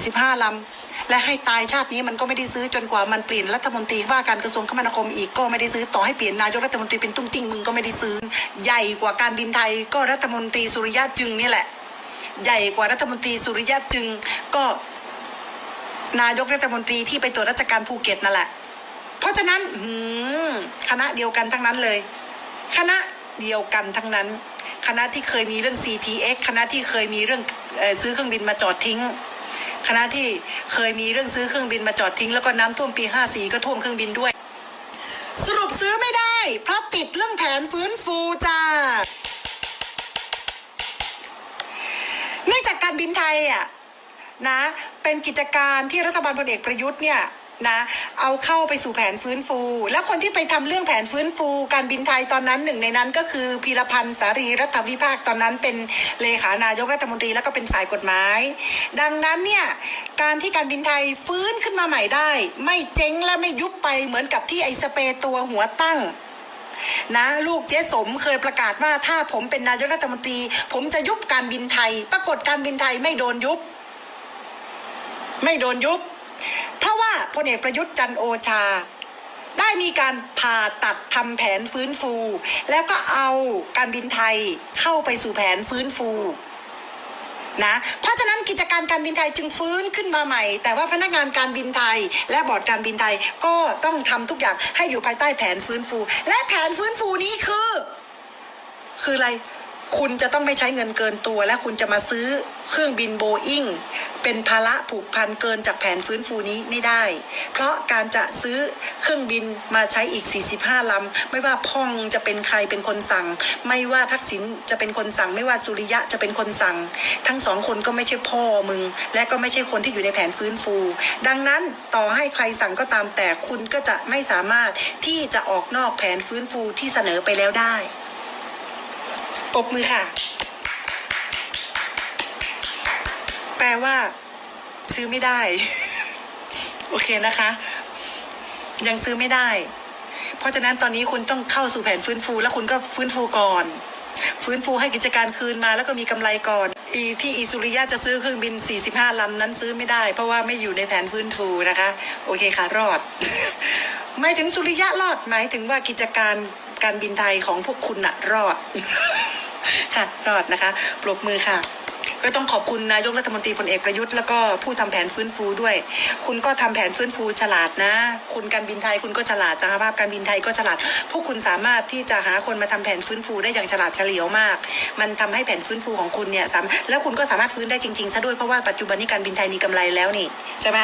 45 ลำ และให้ตายชาตินี้มันก็ไม่ได้ซื้อจนกว่ามันเปลี่ยนรัฐมนตรีว่าการกระทรวงคมนาคมอีกก็ไม่ได้ซื้อต่อให้เปลี่ยนนายกรัฐมนตรีเป็นตุ้งติ้งมึงก็ไม่ได้ซื้อ ใหญ่กว่าการบินไทยก็รัฐมนตรีสุริยะจึงนี่แหละ ใหญ่กว่ารัฐมนตรีสุริยะจึงก็นายกรัฐมนตรีที่ไปตรวจราชการภูเก็ตนั่นแหละ เพราะฉะนั้นคณะเดียวกันทั้งนั้นเลย คณะเดียวกันทั้งนั้น คณะที่เคยมีเรื่อง CTX คณะที่เคยมีเรื่องซื้อเครื่องบินมาจอดทิ้ง คณะที่เคยมีเรื่องซื้อเครื่องบินมาจอดทิ้งแล้วก็น้ำท่วมปี 54 ก็ท่วมเครื่องบินด้วย สรุปซื้อไม่ได้เพราะติดเรื่องแผนฟื้นฟูจ้าเนื่องจากการบินไทยอะนะเป็นกิจการที่รัฐบาลพลเอกประยุทธ์เนี่ย นะเอาเข้าไปสู่แผนฟื้นฟู แล้วคนที่ไปทำเรื่องแผนฟื้นฟู การบินไทยตอนนั้นหนึ่งในนั้นก็คือพีรพันธ์สารีรัฐวิภาคตอนนั้นเป็นเลขานายกรัฐมนตรีแล้วก็เป็นฝ่ายกฎหมาย ดังนั้นเนี่ยการที่การบินไทยฟื้นขึ้นมาใหม่ได้ ไม่เจ๊งและไม่ยุบไปเหมือนกับที่ไอสเปรตัวหัวตั้งนะลูกเจ๊สมเคยประกาศว่าถ้าผมเป็นนายกรัฐมนตรี ผมจะยุบการบินไทย ปรากฏการบินไทยไม่โดนยุบ ไม่โดนยุบ เพราะว่าพลเอกประยุทธ์จันโอชา ได้มีการผ่าตัดทำแผนฟื้นฟู แล้วก็เอาการบินไทยเข้าไปสู่แผนฟื้นฟูนะเพราะฉะนั้นกิจการการบินไทยจึงฟื้นขึ้นมาใหม่ แต่ว่าพนักงานการบินไทย และบอร์ดการบินไทยก็ต้องทำทุกอย่างให้อยู่ภายใต้แผนฟื้นฟู และแผนฟื้นฟูนี้คือ คืออะไร คุณจะต้องไม่ใช้เงินเกินตัว และคุณจะมาซื้อเครื่องบินโบอิงเป็นภาระผูกพันเกินจากแผนฟื้นฟูนี้ไม่ได้ เพราะการจะซื้อเครื่องบินมาใช้อีก 45 ลำ ไม่ว่าพ่องจะเป็นใครเป็นคนสั่ง ไม่ว่าทักษิณจะเป็นคนสั่ง ไม่ว่าสุริยะจะเป็นคนสั่ง ทั้งสองคนก็ไม่ใช่พ่อมึง และก็ไม่ใช่คนที่อยู่ในแผนฟื้นฟู ดังนั้นต่อให้ใครสั่งก็ตามแต่คุณก็จะไม่สามารถที่จะออกนอกแผนฟื้นฟูที่เสนอไปแล้วได้ ปบมือค่ะ แปลว่า ซื้อไม่ได้ โอเคนะคะ ยังซื้อไม่ได้ เพราะฉะนั้นตอนนี้คุณต้องเข้าสู่แผนฟื้นฟู แล้วคุณก็ฟื้นฟูก่อน ฟื้นฟูให้กิจการคืนมา แล้วก็มีกำไรก่อน อีที่อีสุริยะจะซื้อเครื่องบิน 45 ลำนั้นซื้อไม่ได้ เพราะว่าไม่อยู่ในแผนฟื้นฟูนะคะ โอเคค่ะรอด หมายถึงสุริยะรอดหมายถึงว่ากิจการการบินไทยของพวกคุณน่ะรอด ค่ะรอดนะคะปรบมือค่ะ ก็ต้องขอบคุณนายกรัฐมนตรีพลเอกประยุทธ์แล้วก็ผู้ทำแผนฟื้นฟูด้วย คุณก็ทำแผนฟื้นฟูฉลาดนะ คุณการบินไทยคุณก็ฉลาดสหภาพการบินไทยก็ฉลาด พวกคุณสามารถที่จะหาคนมาทำแผนฟื้นฟูได้อย่างฉลาดเฉลียวมาก มันทำให้แผนฟื้นฟูของคุณเนี่ยแล้วคุณก็สามารถฟื้นได้จริงๆซะด้วยเพราะว่าปัจจุบันนี้การบินไทยมีกำไรแล้วนี่ใช่ไหม